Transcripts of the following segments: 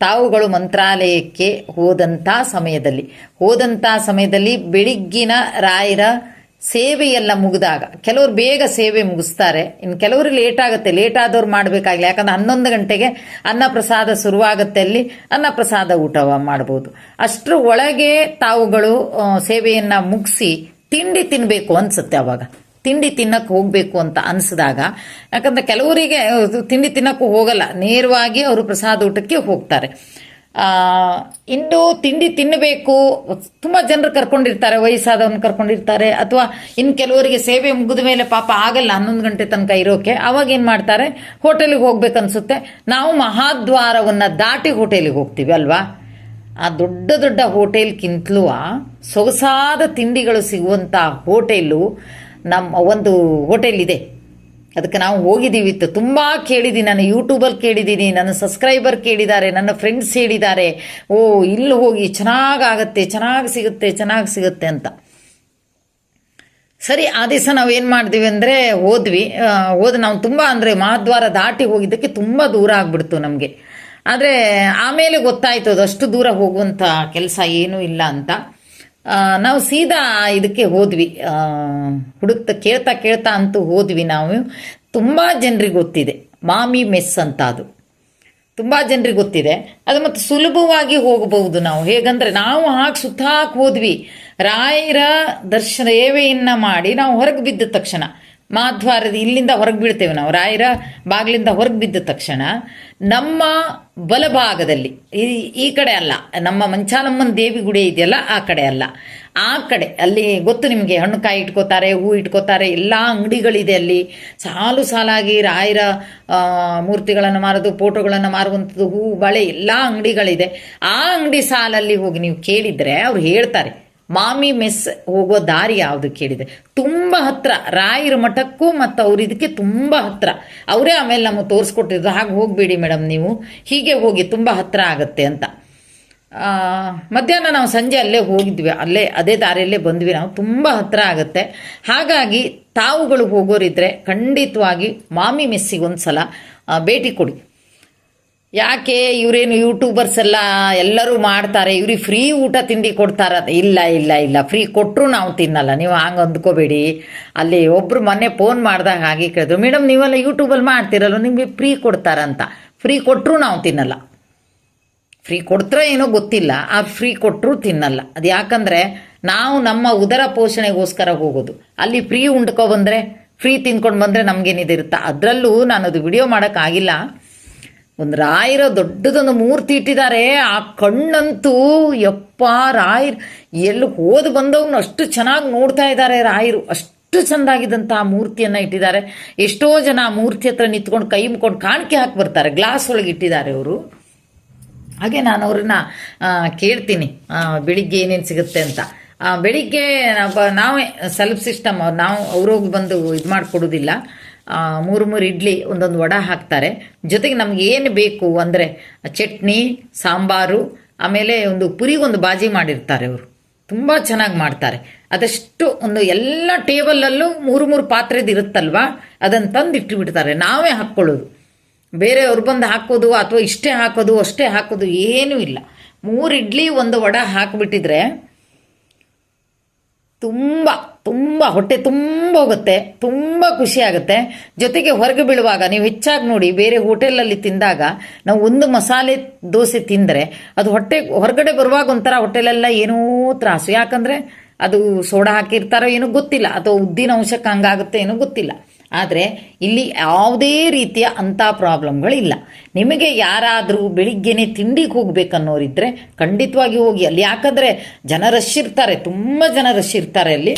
ತಾವುಗಳು ಮಂತ್ರಾಲಯಕ್ಕೆ ಹೋದಂಥ ಸಮಯದಲ್ಲಿ. ಹೋದಂಥ ಸಮಯದಲ್ಲಿ ಬೆಳಿಗ್ಗಿನ ರಾಯರ ಸೇವೆಯೆಲ್ಲ ಮುಗಿದಾಗ, ಕೆಲವರು ಬೇಗ ಸೇವೆ ಮುಗಿಸ್ತಾರೆ. ಇನ್ನು ಕೆಲವರು ಲೇಟ್ ಆಗುತ್ತೆ. ಲೇಟ್ ಆದವ್ರು ಮಾಡಬೇಕಾಗಿಲ್ಲ. ಯಾಕಂದ್ರೆ ಹನ್ನೊಂದು ಗಂಟೆಗೆ ಅನ್ನ ಪ್ರಸಾದ ಶುರುವಾಗುತ್ತೆ ಅಲ್ಲಿ ಅನ್ನ ಪ್ರಸಾದ ಊಟ ಮಾಡ್ಬೋದು. ಅಷ್ಟರ ಒಳಗೆ ತಾವುಗಳು ಸೇವೆಯನ್ನು ಮುಗಿಸಿ ತಿಂಡಿ ತಿನ್ನಬೇಕು ಅನ್ಸುತ್ತೆ ಅವಾಗ. ತಿಂಡಿ ತಿನ್ನಕ್ಕೆ ಹೋಗಬೇಕು ಅಂತ ಅನಿಸಿದಾಗ, ಯಾಕಂದ್ರೆ ಕೆಲವರಿಗೆ ತಿಂಡಿ ತಿನ್ನಕ್ಕೂ ಹೋಗಲ್ಲ, ನೇರವಾಗಿ ಅವರು ಪ್ರಸಾದ ಊಟಕ್ಕೆ ಹೋಗ್ತಾರೆ. ಇನ್ನು ತಿಂಡಿ ತಿನ್ನಬೇಕು, ತುಂಬ ಜನರು ಕರ್ಕೊಂಡಿರ್ತಾರೆ ವಯಸ್ಸಾದವನ್ನ ಕರ್ಕೊಂಡಿರ್ತಾರೆ, ಅಥವಾ ಇನ್ನು ಕೆಲವರಿಗೆ ಸೇವೆ ಮುಗಿದ ಮೇಲೆ ಪಾಪ ಆಗಲ್ಲ, ಹನ್ನೊಂದು ಗಂಟೆ ತನಕ ಇರೋಕೆ, ಅವಾಗ ಏನು ಮಾಡ್ತಾರೆ, ಹೋಟೆಲಿಗೆ ಹೋಗ್ಬೇಕನ್ಸುತ್ತೆ ನಾವು ಮಹಾದ್ವಾರವನ್ನು ದಾಟಿ ಹೋಟೆಲಿಗೆ ಹೋಗ್ತೀವಿ ಅಲ್ವಾ? ಆ ದೊಡ್ಡ ದೊಡ್ಡ ಹೋಟೆಲ್ಗಿಂತಲೂ ಸೊಗಸಾದ ತಿಂಡಿಗಳು ಸಿಗುವಂಥ ಹೋಟೆಲು ನಮ್ಮ ಒಂದು ಹೋಟೆಲ್ ಇದೆ ಅದಕ್ಕೆ ನಾವು ಹೋಗಿದ್ದೀವಿ. ತುಂಬ ಕೇಳಿದ್ದೀನಿ. ನಾನು ಯೂಟ್ಯೂಬಲ್ಲಿ ಕೇಳಿದ್ದೀನಿ. ನನ್ನ ಸಬ್ಸ್ಕ್ರೈಬರ್ ಕೇಳಿದ್ದಾರೆ. ನನ್ನ ಫ್ರೆಂಡ್ಸ್ ಹೇಳಿದ್ದಾರೆ. ಓ, ಇಲ್ಲಿ ಹೋಗಿ. ಚೆನ್ನಾಗಾಗತ್ತೆ ಚೆನ್ನಾಗಿ ಸಿಗುತ್ತೆ. ಚೆನ್ನಾಗಿ ಸಿಗುತ್ತೆ ಅಂತ. ಸರಿ, ಆ ದಿವಸ ನಾವು ಏನು ಮಾಡಿದ್ವಿ ಅಂದರೆ ಹೋದ್ವಿ. ಹೋದ ನಾವು ತುಂಬ ಅಂದರೆ ಮಹಾದ್ವಾರ ದಾಟಿ ಹೋಗಿದ್ದಕ್ಕೆ ತುಂಬ ದೂರ ಆಗಿಬಿಡ್ತು ನಮಗೆ. ಆದರೆ, ಆಮೇಲೆ ಗೊತ್ತಾಯಿತು ಅದು ಅಷ್ಟು ದೂರ ಹೋಗುವಂಥ ಕೆಲಸ ಏನೂ ಇಲ್ಲ ಅಂತ. ನಾವು ಸೀದಾ ಇದಕ್ಕೆ ಹೋದ್ವಿ. ಹುಡುಕ್ತಾ ಕೇಳ್ತಾ ಕೇಳ್ತಾ ಅಂತೂ ಹೋದ್ವಿ ನಾವು. ತುಂಬ ಜನರಿಗೆ ಗೊತ್ತಿದೆ. ಮಾಮಿ ಮೆಸ್ ಅಂತ ಅದು. ತುಂಬ ಜನರಿಗೆ ಗೊತ್ತಿದೆ. ಅದು ಮತ್ತು ಸುಲಭವಾಗಿ ಹೋಗಬಹುದು ನಾವು. ಹೇಗಂದ್ರೆ ನಾವು ಹಾಕಿ ಸುತ್ತಾಕ್ ಹೋದ್ವಿ. ರಾಯರ ದರ್ಶನ ಸೇವೆಯನ್ನು ಮಾಡಿ ನಾವು ಹೊರಗೆ ಬಿದ್ದ ತಕ್ಷಣ. ಮಾಧ್ವಾರದ ಇಲ್ಲಿಂದ ಹೊರಗೆ ಬೀಳ್ತೇವೆ ನಾವು. ರಾಯರ ಬಾಗಿಲಿಂದ ಹೊರಗೆ ಬಿದ್ದ ತಕ್ಷಣ ನಮ್ಮ ಬಲಭಾಗದಲ್ಲಿ, ಈ ಕಡೆ ಅಲ್ಲ, ನಮ್ಮ ಮಂಚಾಲಮ್ಮನ ದೇವಿ ಗುಡಿ ಇದೆಯಲ್ಲ, ಆ ಕಡೆ ಅಲ್ಲ. ಆ ಕಡೆ, ಅಲ್ಲಿ ಗೊತ್ತು ನಿಮಗೆ, ಹಣ್ಣು ಕಾಯಿ ಇಟ್ಕೋತಾರೆ, ಹೂ ಇಟ್ಕೋತಾರೆ, ಎಲ್ಲ ಅಂಗಡಿಗಳಿದೆ ಅಲ್ಲಿ. ಸಾಲು ಸಾಲಾಗಿ ರಾಯರ ಮೂರ್ತಿಗಳನ್ನು ಮಾರೋದು, ಫೋಟೋಗಳನ್ನು ಮಾರುವಂಥದ್ದು, ಹೂ, ಬಳೆ, ಎಲ್ಲ ಅಂಗಡಿಗಳಿದೆ. ಆ ಅಂಗಡಿ ಸಾಲಲ್ಲಿ ಹೋಗಿ ನೀವು ಕೇಳಿದರೆ ಅವ್ರು ಹೇಳ್ತಾರೆ. ಮಾಮಿ ಮೆಸ್ ಹೋಗೋ ದಾರಿ ಯಾವುದು ಕೇಳಿದೆ? ತುಂಬ ಹತ್ರ, ರಾಯರ ಮಠಕ್ಕೂ ಮತ್ತು ಅವ್ರ ಇದಕ್ಕೆ ತುಂಬ ಹತ್ರ. ಅವರೇ ಆಮೇಲೆ ನಮಗೆ ತೋರಿಸ್ಕೊಟ್ಟಿದ್ರು, ಹಾಗೆ ಹೋಗಬೇಡಿ ಮೇಡಮ್ ನೀವು, ಹೀಗೆ ಹೋಗಿ ತುಂಬ ಹತ್ರ ಆಗುತ್ತೆ ಅಂತ. ಮಧ್ಯಾಹ್ನ ನಾವು ಸಂಜೆ ಅಲ್ಲೇ ಹೋಗಿದ್ವಿ, ಅಲ್ಲೇ, ಅದೇ ದಾರಿಯಲ್ಲೇ ಬಂದ್ವಿ ನಾವು, ತುಂಬ ಹತ್ರ ಆಗುತ್ತೆ. ಹಾಗಾಗಿ ತಾವುಗಳು ಹೋಗೋರಿದ್ರೆ ಖಂಡಿತವಾಗಿ ಮಾಮಿ ಮೆಸ್ಸಿಗೆ ಒಂದು ಸಲ ಭೇಟಿ ಕೊಡಿ. ಯಾಕೆ ಇವರೇನು ಯೂಟ್ಯೂಬರ್ಸ್ ಎಲ್ಲ ಎಲ್ಲರೂ ಮಾಡ್ತಾರೆ? ಇವ್ರಿಗೆ ಫ್ರೀ ಊಟ ತಿಂಡಿ ಕೊಡ್ತಾರ? ಇಲ್ಲ ಇಲ್ಲ ಇಲ್ಲ. ಫ್ರೀ ಕೊಟ್ಟರು ನಾವು ತಿನ್ನಲ್ಲ. ನೀವು ಹಂಗೆ ಅಂದ್ಕೋಬೇಡಿ. ಅಲ್ಲಿ ಒಬ್ಬರು ಮೊನ್ನೆ ಫೋನ್ ಮಾಡಿದಾಗ ಹಾಗೆ ಕೇಳಿದ್ರು. ಮೇಡಮ್, ನೀವೆಲ್ಲ ಯೂಟ್ಯೂಬಲ್ಲಿ ಮಾಡ್ತಿರಲ್ಲ ನಿಮಗೆ ಫ್ರೀ ಕೊಡ್ತಾರಂತ. ಫ್ರೀ ಕೊಟ್ಟರು ನಾವು ತಿನ್ನಲ್ಲ. ಫ್ರೀ ಕೊಡ್ತಾರೋ ಏನೋ ಗೊತ್ತಿಲ್ಲ. ಆ ಫ್ರೀ ಕೊಟ್ಟರು ತಿನ್ನಲ್ಲ. ಅದು ಯಾಕಂದರೆ ನಾವು ನಮ್ಮ ಉದರ ಪೋಷಣೆಗೋಸ್ಕರ ಹೋಗೋದು. ಅಲ್ಲಿ ಫ್ರೀ ಉಂಡ್ಕೊ ಬಂದರೆ ಫ್ರೀ ತಿಂದ್ಕೊಂಡು ಬಂದರೆ ನಮಗೇನಿದಿರುತ್ತಾ? ಅದರಲ್ಲೂ ನಾನು ಅದು ವಿಡಿಯೋ ಮಾಡೋಕ್ಕಾಗಿಲ್ಲ ಒಂದು ರಾಯರ ದೊಡ್ಡದೊಂದು ಮೂರ್ತಿ ಇಟ್ಟಿದ್ದಾರೆ. ಆ ಕಣ್ಣಂತೂ ಯಪ್ಪ ರಾಯರ್, ಎಲ್ಲಿ ಹೋದ್ ಬಂದವ್ನು ಅಷ್ಟು ಚೆನ್ನಾಗಿ ನೋಡ್ತಾ ಇದ್ದಾರೆ ರಾಯರು. ಅಷ್ಟು ಚೆಂದಾಗಿದ್ದಂಥ ಆ ಮೂರ್ತಿಯನ್ನು ಇಟ್ಟಿದ್ದಾರೆ. ಎಷ್ಟೋ ಜನ ಆ ಮೂರ್ತಿ ಹತ್ರ ನಿಂತ್ಕೊಂಡು ಕೈ ಮುಕೊಂಡು ಕಾಣಿಕೆ ಹಾಕಿ ಬರ್ತಾರೆ. ಗ್ಲಾಸ್ ಒಳಗೆ ಇಟ್ಟಿದ್ದಾರೆ ಅವರು. ಹಾಗೆ ನಾನು ಅವ್ರನ್ನ ಕೇಳ್ತೀನಿ. ಬೆಳಿಗ್ಗೆ ಏನೇನು ಸಿಗುತ್ತೆ ಅಂತ. ಬೆಳಿಗ್ಗೆ ನಾವೇ ಸೆಲ್ಫ್ ಸಿಸ್ಟಮ್ ನಾವು ಅವ್ರೋಗಿ ಬಂದು ಇದು ಮಾಡಿಕೊಡೋದಿಲ್ಲ. ಮೂರು ಮೂರು ಇಡ್ಲಿ, ಒಂದೊಂದು ವಡ ಹಾಕ್ತಾರೆ. ಜೊತೆಗೆ ನಮ್ಗೆ ಏನು ಬೇಕು ಅಂದರೆ ಚಟ್ನಿ, ಸಾಂಬಾರು, ಆಮೇಲೆ ಒಂದು ಪುರಿಗೊಂದು ಬಾಜಿ ಮಾಡಿರ್ತಾರೆ ಅವರು. ತುಂಬ ಚೆನ್ನಾಗಿ ಮಾಡ್ತಾರೆ. ಅದಷ್ಟು ಒಂದು ಎಲ್ಲ ಟೇಬಲಲ್ಲೂ ಮೂರು ಮೂರು ಪಾತ್ರೆದು ಇರುತ್ತಲ್ವಾ? ಅದನ್ನು ತಂದು ಇಟ್ಟುಬಿಡ್ತಾರೆ ನಾವೇ ಹಾಕ್ಕೊಳ್ಳೋದು. ಬೇರೆ ಅವ್ರು ಬಂದು ಹಾಕೋದು ಅಥವಾ ಇಷ್ಟೇ ಹಾಕೋದು, ಅಷ್ಟೇ ಹಾಕೋದು ಏನೂ ಇಲ್ಲ. ಮೂರು ಇಡ್ಲಿ, ಒಂದು ವಡ ಹಾಕಿಬಿಟ್ಟಿದ್ರೆ ತುಂಬ ತುಂಬ ಹೊಟ್ಟೆ ತುಂಬ ಹೋಗುತ್ತೆ, ತುಂಬ ಖುಷಿ ಆಗುತ್ತೆ. ಜೊತೆಗೆ ಹೊರಗೆ ಬೀಳುವಾಗ ನೀವು ಹೆಚ್ಚಾಗಿ ನೋಡಿ ಬೇರೆ ಹೋಟೆಲಲ್ಲಿ ತಿಂದಾಗ ನಾವು ಒಂದು ಮಸಾಲೆ ದೋಸೆ ತಿಂದರೆ ಅದು ಹೊಟ್ಟೆ ಹೊರಗಡೆ ಬರುವಾಗ ಒಂಥರ ಹೋಟೆಲೆಲ್ಲ ಏನೂ ತ್ರಾಸು. ಯಾಕಂದರೆ ಅದು ಸೋಡಾ ಹಾಕಿರ್ತಾರೋ ಏನೋ ಗೊತ್ತಿಲ್ಲ, ಅಥವಾ ಉದ್ದಿನ ಅಂಶಕ್ಕೆ ಹಂಗಾಗುತ್ತೆ ಏನೋ ಗೊತ್ತಿಲ್ಲ. ಆದರೆ ಇಲ್ಲಿ ಯಾವುದೇ ರೀತಿಯ ಅಂಥ ಪ್ರಾಬ್ಲಮ್ಗಳಿಲ್ಲ. ನಿಮಗೆ ಯಾರಾದರೂ ಬೆಳಿಗ್ಗೆನೆ ತಿಂಡಿಗೆ ಹೋಗ್ಬೇಕನ್ನೋರಿದ್ರೆ ಖಂಡಿತವಾಗಿ ಹೋಗಿ. ಅಲ್ಲಿ ಯಾಕಂದರೆ ಜನ ರಶ್ ಇರ್ತಾರೆ ತುಂಬ ಜನ ರಶ್ ಇರ್ತಾರೆ ಅಲ್ಲಿ.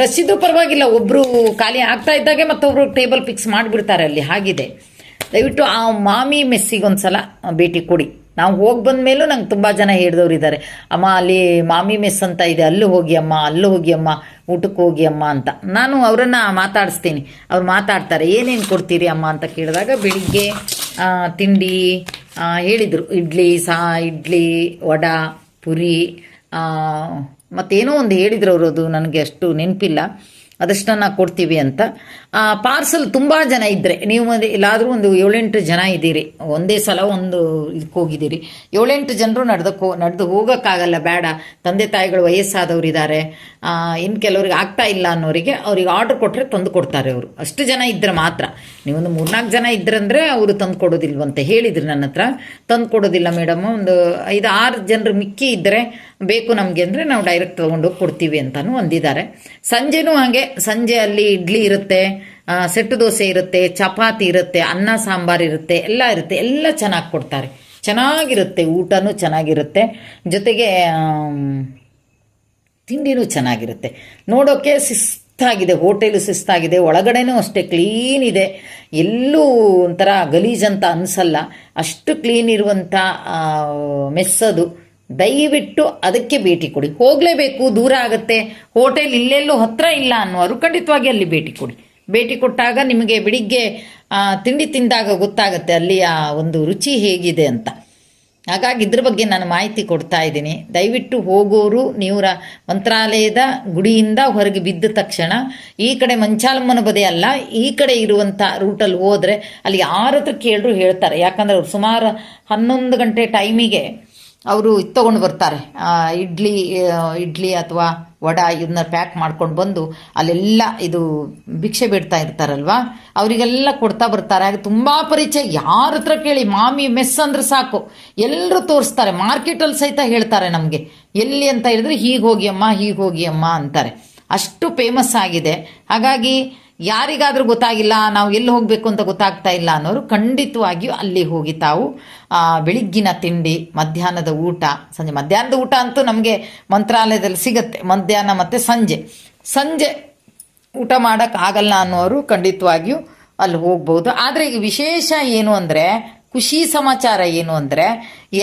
ರಶ್ ಪರವಾಗಿಲ್ಲ ಒಬ್ಬರು ಖಾಲಿ ಆಗ್ತಾ ಇದ್ದಾಗೆ ಮತ್ತೊಬ್ರು ಟೇಬಲ್ ಫಿಕ್ಸ್ ಮಾಡಿಬಿಡ್ತಾರೆ ಅಲ್ಲಿ, ಹಾಗಿದೆ. ದಯವಿಟ್ಟು ಆ ಮಾಮಿ ಮೆಸ್ಸಿಗೆ ಒಂದ್ಸಲ ಭೇಟಿ ಕೊಡಿ. ನಾವು ಹೋಗಿ ಬಂದ ಮೇಲೂ ನಂಗೆ ತುಂಬ ಜನ ಹೇಳಿದವ್ರು ಇದ್ದಾರೆ ಅಮ್ಮ, ಅಲ್ಲಿ ಮಾಮಿ ಮೆಸ್ ಅಂತ ಇದೆ, ಅಲ್ಲೂ ಹೋಗಿ ಅಮ್ಮ, ಅಲ್ಲೂ ಹೋಗಿ ಅಮ್ಮ, ಊಟಕ್ಕೆ ಹೋಗಿ ಅಮ್ಮ ಅಂತ. ನಾನು ಅವರನ್ನು ಮಾತಾಡಿಸ್ತೀನಿ. ಅವ್ರು ಮಾತಾಡ್ತಾರೆ, ಏನೇನು ಕೊಡ್ತೀರಿ ಅಮ್ಮ? ಅಂತ ಕೇಳಿದಾಗ ಬೆಳಿಗ್ಗೆ ತಿಂಡಿ ಹೇಳಿದರು. ಇಡ್ಲಿ, ಸಾ, ಇಡ್ಲಿ, ವಡ, ಪುರಿ ಮತ್ತೇನೋ ಒಂದು ಹೇಳಿದ್ರು ಅವರು ಅದು ನನಗೆ ಅಷ್ಟು ನೆನಪಿಲ್ಲ. ಅದಷ್ಟನ್ನು ಕೊಡ್ತೀವಿ ಅಂತ. ಪಾರ್ಸಲ್ ತುಂಬ ಜನ ಇದ್ದರೆ ನೀವು ಒಂದು ಎಲ್ಲಾದರೂ ಒಂದು ಏಳೆಂಟು ಜನ ಇದ್ದೀರಿ. ಒಂದೇ ಸಲ ಒಂದು ಇದಕ್ಕೆ ಹೋಗಿದ್ದೀರಿ. ಏಳೆಂಟು ಜನರು ನಡೆದಕ್ಕೆ ನಡೆದು ಹೋಗೋಕ್ಕಾಗಲ್ಲ, ಬೇಡ. ತಂದೆ ತಾಯಿಗಳು ವಯಸ್ಸಾದವ್ರು ಇದ್ದಾರೆ ಇನ್ನು ಕೆಲವ್ರಿಗೆ ಆಗ್ತಾ ಇಲ್ಲ ಅನ್ನೋರಿಗೆ ಅವ್ರಿಗೆ ಆರ್ಡ್ರ್ ಕೊಟ್ಟರೆ ತಂದು ಕೊಡ್ತಾರೆ ಅವರು. ಅಷ್ಟು ಜನ ಇದ್ದರೆ ಮಾತ್ರ. ನೀವೊಂದು ಮೂರ್ನಾಲ್ಕು ಜನ ಇದ್ರಂದ್ರೆ ಅವರು ತಂದು ಕೊಡೋದಿಲ್ವಂತೆ. ಹೇಳಿದ್ರು ನನ್ನ ಹತ್ರ, ತಂದು ಕೊಡೋದಿಲ್ಲ ಮೇಡಮ್. ಒಂದು ಐದು ಆರು ಜನರು ಮಿಕ್ಕಿ ಇದ್ದರೆ ಬೇಕು ನಮಗೆ ಅಂದರೆ ನಾವು ಡೈರೆಕ್ಟ್ ತೊಗೊಂಡೋಗಿ ಕೊಡ್ತೀವಿ ಅಂತಲೂ ಒಂದಿದ್ದಾರೆ ಸಂಜೆನೂ ಹಾಗೆ, ಸಂಜೆ ಅಲ್ಲಿ ಇಡ್ಲಿ ಇರುತ್ತೆ ಸೆಟ್ಟು ದೋಸೆ ಇರುತ್ತೆ, ಚಪಾತಿ ಇರುತ್ತೆ, ಅನ್ನ ಸಾಂಬಾರ್ ಇರುತ್ತೆ, ಎಲ್ಲ ಇರುತ್ತೆ, ಎಲ್ಲ ಚೆನ್ನಾಗಿ ಕೊಡ್ತಾರೆ. ಚೆನ್ನಾಗಿರುತ್ತೆ, ಊಟನೂ ಚೆನ್ನಾಗಿರುತ್ತೆ. ಜೊತೆಗೆ ತಿಂಡಿನೂ ಚೆನ್ನಾಗಿರುತ್ತೆ. ನೋಡೋಕ್ಕೆ ಶಿಸ್ತಾಗಿದೆ, ಹೋಟೆಲು ಶಿಸ್ತಾಗಿದೆ, ಒಳಗಡೆನೂ ಅಷ್ಟೇ ಕ್ಲೀನ್ ಇದೆ. ಎಲ್ಲೂ ಒಂಥರ ಗಲೀಜಂತ ಅನಿಸಲ್ಲ. ಅಷ್ಟು ಕ್ಲೀನ್ ಇರುವಂಥ ಮೆಸ್ಸದು. ದಯವಿಟ್ಟು ಅದಕ್ಕೆ ಭೇಟಿ ಕೊಡಿ. ಹೋಗಲೇಬೇಕು, ದೂರ ಆಗುತ್ತೆ. ಹೋಟೆಲ್ ಇಲ್ಲೆಲ್ಲೂ ಹತ್ರ ಇಲ್ಲ ಅನ್ನೋರು ಖಂಡಿತವಾಗಿ ಅಲ್ಲಿ ಭೇಟಿ ಕೊಡಿ. ಭೇಟಿ ಕೊಟ್ಟಾಗ ನಿಮಗೆ ಬೆಳಿಗ್ಗೆ ತಿಂಡಿ ತಿಂದಾಗ ಗೊತ್ತಾಗುತ್ತೆ ಅಲ್ಲಿಯ ಒಂದು ರುಚಿ ಹೇಗಿದೆ ಅಂತ. ಹಾಗಾಗಿ ಇದ್ರ ಬಗ್ಗೆ ನಾನು ಮಾಹಿತಿ ಕೊಡ್ತಾ ಇದ್ದೀನಿ. ದಯವಿಟ್ಟು ಹೋಗೋರು ನೀವರ ಮಂತ್ರಾಲಯದ ಗುಡಿಯಿಂದ ಹೊರಗೆ ಬಿದ್ದ ತಕ್ಷಣ ಈ ಕಡೆ ಮಂಚಾಲಮ್ಮನ ಬದಿ ಅಲ್ಲ, ಈ ಕಡೆ ಇರುವಂಥ ರೂಟಲ್ಲಿ ಹೋದರೆ ಅಲ್ಲಿ ಯಾರ ಹತ್ರ ಹೇಳ್ತಾರೆ. ಯಾಕಂದ್ರೆ ಅವ್ರು ಸುಮಾರು ಹನ್ನೊಂದು ಗಂಟೆ ಟೈಮಿಗೆ ಅವರು ತೊಗೊಂಡು ಬರ್ತಾರೆ. ಇಡ್ಲಿ ಇಡ್ಲಿ ಅಥವಾ ವಡ ಇದನ್ನ ಪ್ಯಾಕ್ ಮಾಡ್ಕೊಂಡು ಬಂದು ಅಲ್ಲೆಲ್ಲ ಇದು ಭಿಕ್ಷೆ ಬಿಡ್ತಾ ಇರ್ತಾರಲ್ವಾ? ಅವರಿಗೆಲ್ಲ ಕೊಡ್ತಾ ಬರ್ತಾರೆ. ಹಾಗೆ ತುಂಬ ಪರಿಚಯ. ಯಾರ ಹತ್ರ ಕೇಳಿ, ಮಾಮಿ ಮೆಸ್ ಅಂದ್ರೆ ಸಾಕು. ಎಲ್ಲರೂ ತೋರಿಸ್ತಾರೆ. ಮಾರ್ಕೆಟಲ್ಲಿ ಸಹಿತ ಹೇಳ್ತಾರೆ ನಮಗೆ. ಎಲ್ಲಿ ಅಂತ ಹೇಳಿದ್ರೆ, ಹೀಗೆ ಹೋಗಿ ಅಮ್ಮ, ಹೀಗೆ ಹೋಗಿ ಅಮ್ಮ ಅಂತಾರೆ. ಅಷ್ಟು ಫೇಮಸ್ ಆಗಿದೆ. ಹಾಗಾಗಿ ಯಾರಿಗಾದರೂ ಗೊತ್ತಾಗಿಲ್ಲ, ನಾವು ಎಲ್ಲಿ ಹೋಗಬೇಕು ಅಂತ ಗೊತ್ತಾಗ್ತಾ ಇಲ್ಲ ಅನ್ನೋರು ಖಂಡಿತವಾಗಿಯೂ ಅಲ್ಲಿ ಹೋಗಿ ತಾವು ಬೆಳಿಗ್ಗಿನ ತಿಂಡಿ, ಮಧ್ಯಾಹ್ನದ ಊಟ, ಸಂಜೆ. ಮಧ್ಯಾಹ್ನದ ಊಟ ಅಂತೂ ನಮಗೆ ಮಂತ್ರಾಲಯದಲ್ಲಿ ಸಿಗುತ್ತೆ. ಮಧ್ಯಾಹ್ನ ಮತ್ತು ಸಂಜೆ. ಸಂಜೆ ಊಟ ಮಾಡೋಕ್ಕಾಗಲ್ಲ ಅನ್ನೋರು ಖಂಡಿತವಾಗಿಯೂ ಅಲ್ಲಿ ಹೋಗ್ಬೋದು. ಆದರೆ ಈಗ ವಿಶೇಷ ಏನು ಅಂದರೆ, ಖುಷಿ ಸಮಾಚಾರ ಏನು ಅಂದರೆ,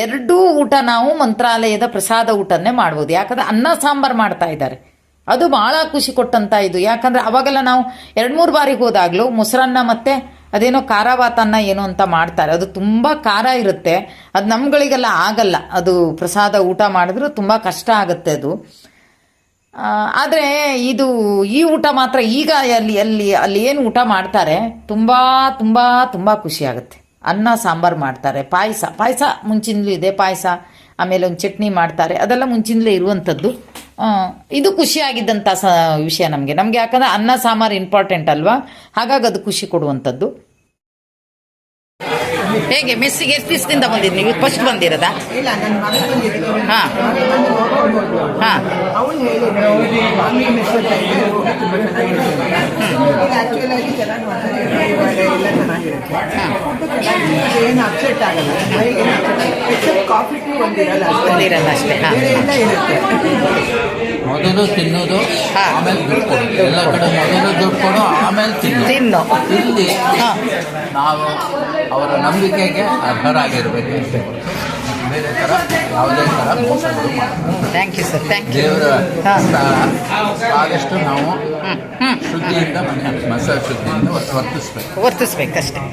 ಎರಡೂ ಊಟ ನಾವು ಮಂತ್ರಾಲಯದ ಪ್ರಸಾದ ಊಟನೇ ಮಾಡ್ಬೋದು. ಯಾಕಂದ್ರೆ ಅನ್ನ ಸಾಂಬಾರು ಮಾಡ್ತಾ ಇದ್ದಾರೆ. ಅದು ಭಾಳ ಖುಷಿ ಕೊಟ್ಟಂತ ಇದು. ಯಾಕಂದ್ರೆ ಅವಾಗೆಲ್ಲ ನಾವು ಎರಡು ಮೂರು ಬಾರಿ ಹೋದಾಗಲೂ ಮೊಸರನ್ನ ಮತ್ತೆ ಅದೇನೋ ಖಾರಾಬಾತನ್ನ ಏನೋ ಅಂತ ಮಾಡ್ತಾರೆ. ಅದು ತುಂಬ ಖಾರ ಇರುತ್ತೆ. ಅದು ನಮ್ಗಳಿಗೆಲ್ಲ ಆಗಲ್ಲ. ಅದು ಪ್ರಸಾದ ಊಟ ಮಾಡಿದ್ರು ತುಂಬ ಕಷ್ಟ ಆಗುತ್ತೆ ಅದು. ಆದರೆ ಇದು ಈ ಊಟ ಮಾತ್ರ ಈಗ ಅಲ್ಲಿ ಅಲ್ಲಿ ಅಲ್ಲಿ ಏನು ಊಟ ಮಾಡ್ತಾರೆ ತುಂಬ ತುಂಬ ತುಂಬ ಖುಷಿ ಆಗುತ್ತೆ. ಅನ್ನ, ಸಾಂಬಾರು ಮಾಡ್ತಾರೆ. ಪಾಯಸ ಪಾಯಸ ಮುಂಚಿನಲೂ ಇದೆ. ಪಾಯಸ, ಆಮೇಲೆ ಒಂದು ಚಟ್ನಿ ಮಾಡ್ತಾರೆ. ಅದೆಲ್ಲ ಮುಂಚಿಂದಲೇ ಇರುವಂಥದ್ದು ಇದು ಖುಷಿಯಾಗಿದ್ದಂಥ ಸ ವಿಷಯ ನಮಗೆ. ನಮಗೆ ಯಾಕಂದ್ರೆ ಅನ್ನ ಸಾಂಬಾರು ಇಂಪಾರ್ಟೆಂಟ್ ಅಲ್ವಾ? ಹಾಗಾಗಿ ಅದು ಖುಷಿ ಕೊಡುವಂಥದ್ದು. ಹೇಗೆ ಮೆಸ್ಸಿಗೆ ಎಷ್ಟು ದಿವಸದಿಂದ ಬಂದಿದ್ದು ನೀವು? ಫಸ್ಟ್ ಬಂದಿರೋದಾ? ಹಾಂ. ಹಾಂ. ಎಲ್ಲ ಚೆನ್ನಾಗಿರುತ್ತೆ ಏನು ಅಪ್ಸೆಟ್ ಆಗಲ್ಲ ಮೈಗೆ ಏನು upset ಆಗಲ್ಲ ಎಕ್ಸೆಪ್ಟ್ ಕಾಫಿ ಟೀ ಒಂದಿರಲ್ಲ ಅಷ್ಟೇ. ಒಂದಿರಲ್ಲ ಅಷ್ಟೇ, ಹಾ. ಬೇರೆ ಎಲ್ಲ ಇರುತ್ತೆ ಮೊದಲು ತಿನ್ನೋದು. ಆಮೇಲೆ ದುಡ್ಡು ಕೊಡೋದು ಎಲ್ಲ ಕಡೆ ಮೊದಲು ದುಡ್ಡು ಕೊಡು ಆಮೇಲೆ ತಿನ್ನು ತಿನ್ನು ಇಲ್ಲಿ. ನಾವು ಅವರ ನಂಬಿಕೆಗೆ ಅರ್ಹರಾಗಿರ್ಬೇಕು ಬೇರೆ ಥರ ಯಾವುದೇ ಥರ ಮೋಸಗಳು. Thank you sir thank you ದೇವರ ಆದಷ್ಟು ನಾವು ಶುದ್ಧಿಯಿಂದ ಮನೆ ಮನಸ್ಸ ಶುದ್ಧಿಯಿಂದ ವರ್ತಿಸ್ಬೇಕು ವರ್ತಿಸ್ಬೇಕಷ್ಟೇ